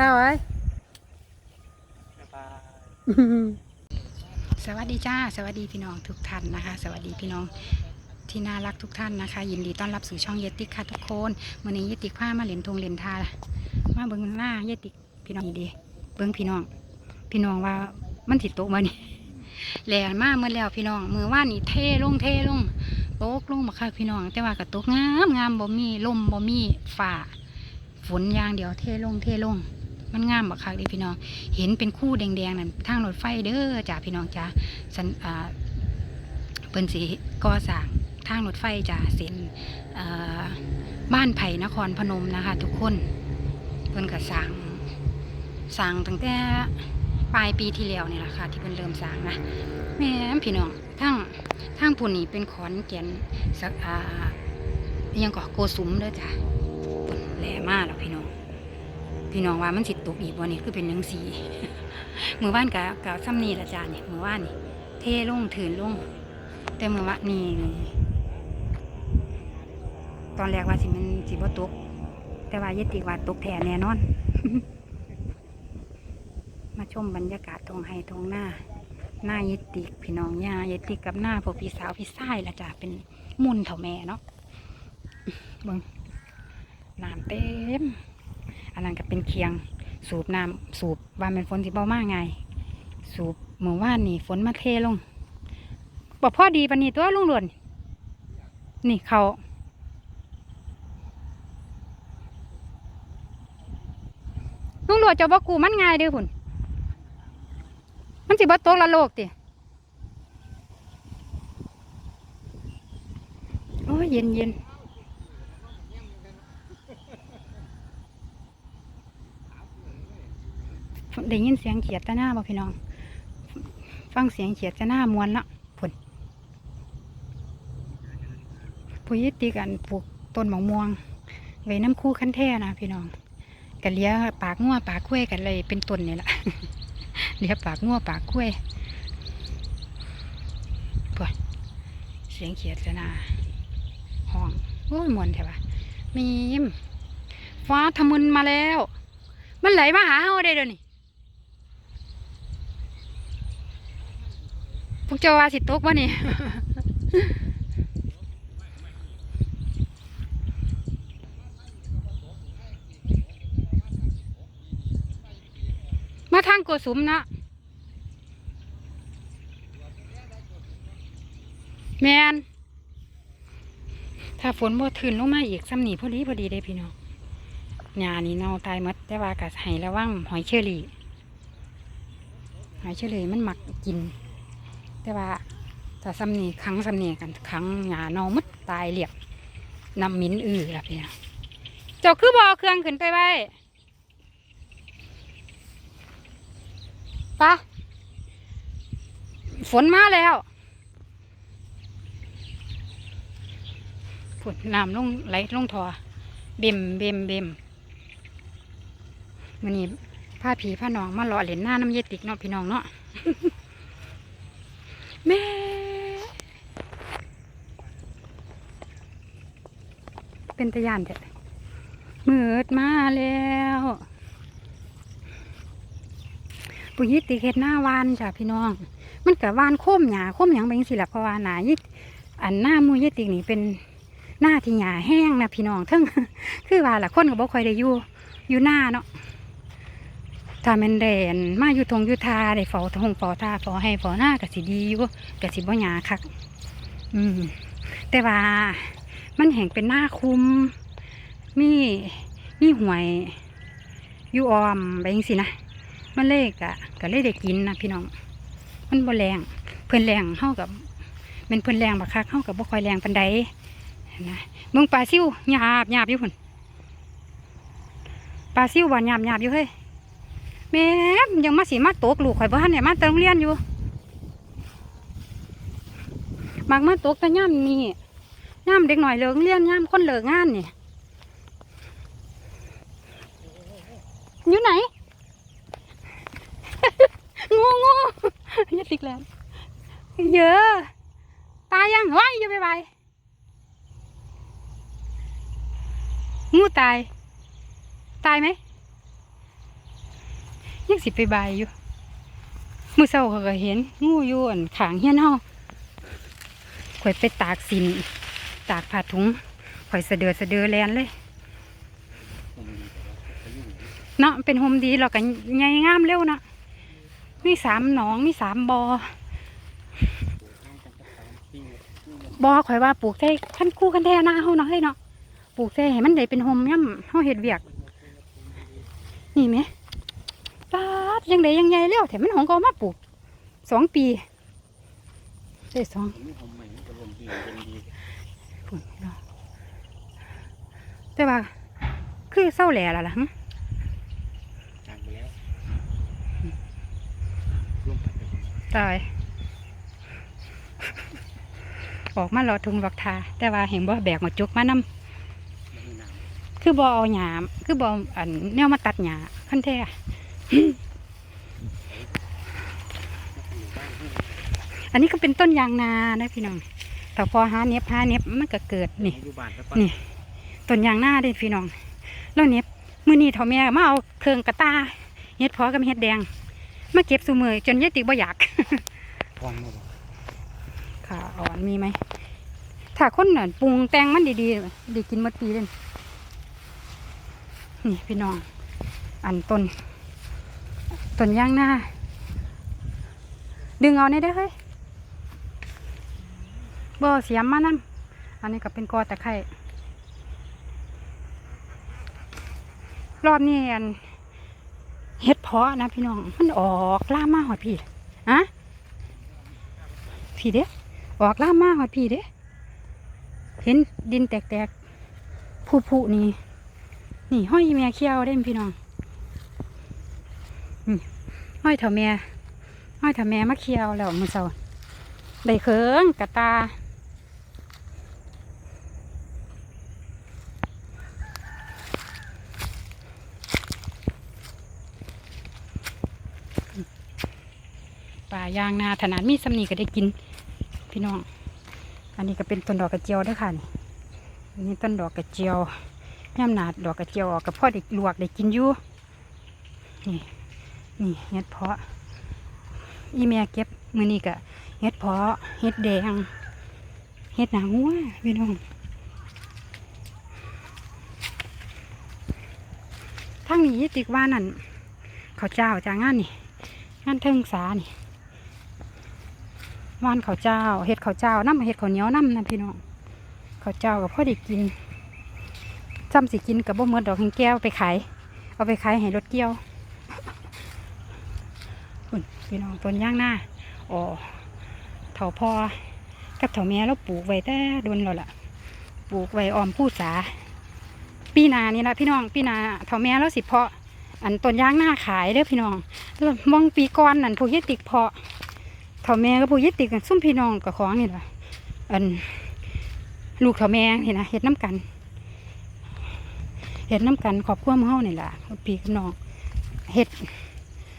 ตาไว้ายบายสวัสดีจ้า สวัสดีพี่น้องทุกท่านนะคะ สวัสดีพี่น้องที่น่ารักทุกท่านนะคะ ยินดีต้อนรับสู่ช่องเยติกค่ะทุกคนวันนี้เยติกพามาเหรียญทงเหรียญทามาเบิ้งหน้าเยติกพี่น้องดีเบิ้งพี่น้อง พี่น้องว่ามันติดโตะมานี่แหลนมากเมื่อแล้วพี่น้องมือว่านี่เท่ลงเท่ลงโต๊กลงมาค่ะพี่น้อง แต่ว่ากระตกงามงามบ่มีลมบ่มีฝ่าฝนยางเดียวเท่ลงเท่ลง มันงามบักคักดิพี่น้อง เห็นเป็นคู่แดงๆนั่นทางรถไฟเด้อจ้าพี่น้องจ้าสันอ่าเปิ้นสีก่อสร้างทางรถไฟจ้าเส้นอ่บ้านไผ่นครพนมนะคะ ทุกคนเพิ่นก็สร้างสร้างตั้งแต่ปลายปีที่แล้วนี่แหละค่ะ ที่เพิ่นเริ่มสร้างนะแม่พี่น้องทางทางพุ่นนี่เป็นขอนแก่นสักอ่ายังก็โกสุมเด้อจ้าพุ่นแหล่มากแล้วพี่น้อง พี่น้องว่ามันสิตกอีกบ่นี่คือเป็นหนังสีมือว่านกะกะซ้ำนี่ละจานนี่มือว่านนี่เทลงถืนลงแต่มือว่านี่ตอนแรกว่าสิมันสิบ่ตกแต่ว่าเยติว่าตกแท้แน่นอน มาชมบรรยากาศตรงไฮตรงหน้าหน้ายติกพี่น้องย่าเยติกกับหน้าพวกพี่สาวพี่ชายละจ้ะเป็นมุนเถ่าแม่เนาะเบิ่งน้ำเต็ม อันนั้นก็เป็นเคียงสูบน้ำสูบว่าเป็นฝนสิเบามากไง สูบเมื่อวานนี่ฝนมาเทลงบอกพ่อดีปานนี้ตัวลุงหลวนนี่เขาลุงหลวนจะบอกกูมันง่ายเด้อหุ่นมันสิบ่ตกละโลกติโอ้ยเย็นเย็น ได้ยินเสียงเขียดตะหน้าบ่พี่น้อง ฟังเสียงเขียดตะหน้ามวนเนาะผลผู้ยึดตีกันปลูกต้นหมะม่วง ไว้น้ำคู่ขั้นแท่นะพี่น้องกันเลี้ยปากงัวปากคุ้ยกันเลยเป็นต้นนี่แหละเลี้ยปากงัวปากคุ้ยปวดเสียงเขียดตะหน้าห้องโอ้ยมวนใช่ปะมีมฟ้าทะมึนมาแล้ว มันไหลมาหาเฮาได้เดี๋ยวนี้ พวกเจ้าว่าสิตกวะนี่มาทางโกสุมนะแมนถ้าฝนบ่ทืนลงมาอีกซ้ำหนีพอดีพอดีได้พี่น้องหญ้านี่เน่าตายหมดแต่ว่ากะให้ระวังหอยเชอรี่หอยเชอรี่มันหมักกิน แต่ว่าถ้าซ้ำนี่ขังซ้ำนี่กันขังหยาเนอมัดตายเรียบนำมินอื่อละพี่นะเจ้าคือบอเครื่องขึ้นไปไว้ปะฝนมาแล้วฝนน้ำลงไหลลงทอเบมเบมเบมมันนี่ผ้าผีผ้าหนองมาหล่อเหรียญหน้าน้ำเยติกเนาะพี่น้องเนาะ แม่เป็นตะยานเถอะมืดมาแล้วปุยิติเฮ็ดหน้าวานจ้ะพี่น้อง มันกับวานโค้มหยาโค้มหยังไปจังสิละเพราะว่าหนายิอันหน้ามูยติกนี่เป็นหน้าที่หยาแห้งนะพี่น้องทั้งคือว่าละคนก็บ่ค่อยได้อยู่อยู่หน้าเนาะ ถ้าแมันแดนมาอยู่ทงอยู่ทาได้ฝอทงฝอทาฝอให้ฝอหน้ากะสิดีอยู่กะสิบ่หยาคัก อืม แต่ว่ามันแห่งเป็นหน้าคุมมีมีหวยอยู่ออมไปจังสินะมันเลขอะก็เลยได้กินนะพี่น้อง มันบ่แรงเพิ่อนแรงเฮากับเป็นเพิ่อนแรงบักคักเฮากับบ่คอยแรงปานใดนะเบิ่งปลาซิวหยาบหยาบอยู่พุ่นปลาซิวบ่หยาบหยาบอยู่เฮ้ย แม่ยังมาสีมาตกลูกข่อยบ้านเนี่ยมาแต่โรงเรียนอยู่มักมาตกแต่ย่ำนี่ย่ำเด็กหน่อยเลิกเรียนย่ำคนเลิกงานนี่อยู่ไหน งูงูย่าติกแล้วเยอะตายยังว้ยอย่ไปไปงูตาย ตายไหม ยังสิไปบายอยู่มือเช้าเขาก็เห็น งูอยู่อันขางเฮี้ยนเฮาข่อยไปตากสิน ตากผ้าถุงข่อยสะเดือสะเดือแลนเลยเขาอยู่เนาะเป็นโฮมดีเราก็ใหญ่งามเร็วเนาะมีสามหนองมีสามบอปลูกข้างกันก็สามปีนี่มันบอข่อยว่าปลูกใส่ขั้นคู่ขั้นแท่หน้าเฮาเนาะเฮ้ยเนาะปลูกใส่ให้มันได้เป็นโฮมย่ำเฮาเฮ็ดเวียก นี่ไหม ปาดยังได้ยังไงเร็วแถมมันของเขามาปลูกสองปีได้สองนี่ผมใหม่นี่ก็ลมดีเป็นดีพุ่นเนาะแต่ว่าคือเศร้าแหล่และล่ะหึจางไปแล้วร่วมกันไปตาย ออกมารอทุงบักทา แต่ว่าเห็นบ่แบกมาจุกมานำมันมีน้ำคือบ่เอาหยาม คือบ่เอาอันแนวมาตัดหญ้าคันแท้ก็ อันนี้ก็เป็นต้นยางนานะพี่น้องแต่พอหาเน็บหาเน็บมันก็เกิดนี่นี่ต้นยางนาเด้พี่น้อง แล้วเน็บมื้อนี้เท่าแม่มาเอาเครื่องกระตาเฮ็ดพอกับเฮ็ดแดง มาเก็บซุมือจนยายติบ่อยากพรมาบอกค่ะอ่อนมีไหม ถ้าคนน่ะปรุงแต่งมันดีๆด้กินมดปีเลยนี่พี่น้อง อันต้น ต้นยางนาดึงเอาในเด้เฮ้ยบ่เสียมมานั่อันนี้ก็เป็นกอตะไคร่รอบนี้อันเฮ็ดเพาะนะพี่น้อง มันออกล่ามาหอดพี่อะพี่เด้ออกล่ามาหอดพี่เด้เห็นดินแตกๆผู้ๆนี่ นี่ห้อยแม่เขี้ยวได้พี่น้อง ห้อยเถาแม่ห้อยเถาแม่มาเขียวแล้วมือเสาได้เขิงกระตาป่ายางนาถนัดมีสำนีก็ได้กิน พี่น้อง อันนี้ก็เป็นต้นดอกกระเจียวด้วยค่ะนี่อันนี้ต้นดอกกระเจียวย่ำหนาดดอกกระเจียวออกกับพ่อเด็กลวกได้กินอยู่นี่ นี่เห็ดเพาะ อีเมียเก็บมือนี้ก็เห็ดเพาะเห็ดแดงเห็ดหนังวัวพี่น้องทั้งนี้ติกว่านั่นเขาเจ้าจ้างานนี่งานเทิงสานี่วานเขาเจ้าเห็ดเขาเจ้าน้ำเห็ดเขาเหนียวน้ำนะพี่น้องเขาเจ้ากับพ่อได้กินจำสิกินกับบ่เมือดอกแห้งแก้วไปขายเอาไปขายให้รถเกี่ยว อุ่นพี่น้องต้นย่างหน้าอ๋อเถาพอกับเถาแม่เราปลูกไว้แต่ดนแล้วล่ะปลูกไว้ออมผู้สา ปีนานี่ละพี่น้องปีนาเถาแม่เราสิเพาะ อันต้นย่างหน้าขายเด้อพี่น้องแล้วมองปีก่อนนั่นผู้เฮ็ดติกเพาะเถาแม่กับผู้ยึดติดกันซุ่มพี่น้องกับของนี่แหละอันลูกเถาแม่เห็นะเห็ดน้ำกันเห็ดน้ำกันขอบครัวหมเฮานี่แหละพี่กับน้องเห็ด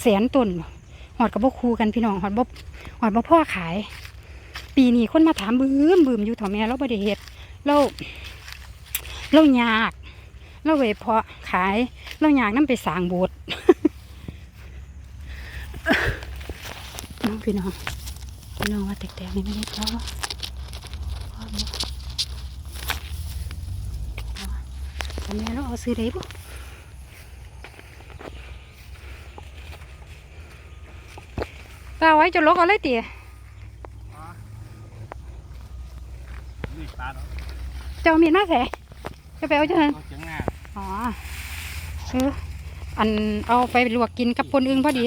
แสนต้น อดกับบ่คูกันพี่น้องหอดบ่หอดบ่พ่อขาย ปีนี้คนมาถามบืมบืมอยู่ถ่าแม่เราบ่ได้เห็ดเราเรายากเราเวเพาะขายเราอยากนํไปสร้างโบสถ์น้องพี่น้องพี่น้องว่าแตกๆนี่ไม่ได้เพราะว่าพ่เราเอาซื้อได้ปุ๊ ป้าไว้จะลกเอาเลยเตี๋ยนี่ปลาเนาะเจ้ามีดมาแสจะไปเอาจะเห็นเอาเจียงหน้าอ๋อเอออันเอาไปลวกกินกับปนอึ่งพอดี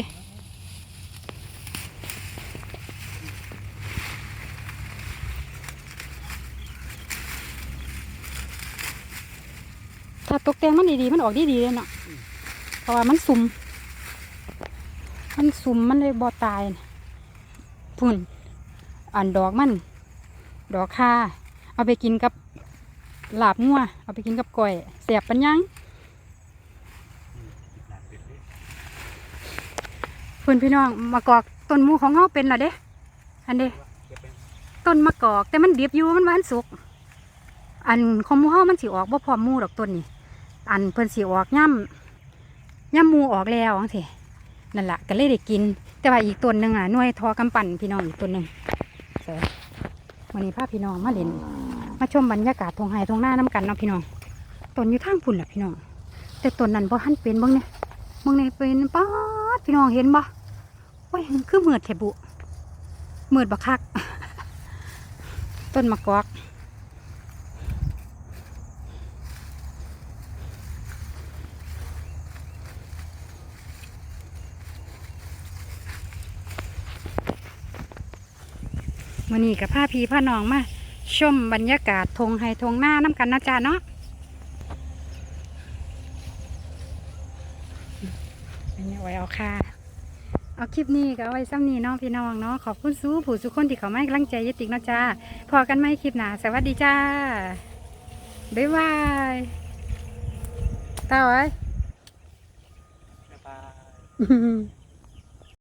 ถ้าตกแต่งมันดีๆมันออกดีๆเลยเนาะเพราะว่ามันสุ่มมันสุ่มมันเลยบ่ตายน่ะ พุ่น อันดอกมัน ดอกคาเอาไปกินกับลาบงัวเอาไปกินกับก้อยเสียบปัญญังพื่นพี่น้องมะกอกต้นมูของเฮาเป็นละเด้ อันเด้ต้นมะกอก แต่มันดิบอยู่มันหวานสุก อันของมูเฮามันสิออกบ่พร้อมมูดอกต้นนี่อันเพิ่นสิออกย่ำย่ำมูออกแล้วจังซี่ นั่นแหละก็เลยได้กิน แต่ว่าอีกต้นหนึ่งอะน่วยทอกำปั่นพี่น้องอีกต้นหนึ่งวันนี้พาพี่น้องมาเล่นมาชมบรรยากาศทงไห้ทงหน้าน้ำกันเนาะพี่น้องต้นอยู่ทางพุ่นแหละพี่น้องแต่ต้นนั้นบ่ทันเป็นบ้างเนี่ยบ้างเนี่ยเป็นป๊าดพี่น้องเห็นบ่โอ้ยคือเหมือดแถบุเหมือดบักคัก ต้นมะกอก วันนี้กับผ้าพีผ้าน้องมาชมบรรยากาศทงไฮทงหน้าน้ำกันเนาะจ้าเนาะอันนี้ไว้เอาค่ะ เอาคลิปนี้ก็เอาไว้ซ้ำนี้เนาะพี่น้องเนาะขอบคุณสู้ผู้สุกคนที่เขาไม่กำลังใจยติกเนาะจ้าพอกันไหมคลิปหน้าสวัสดีจ้า บ๊ายบายตาไว้บ๊ายบาย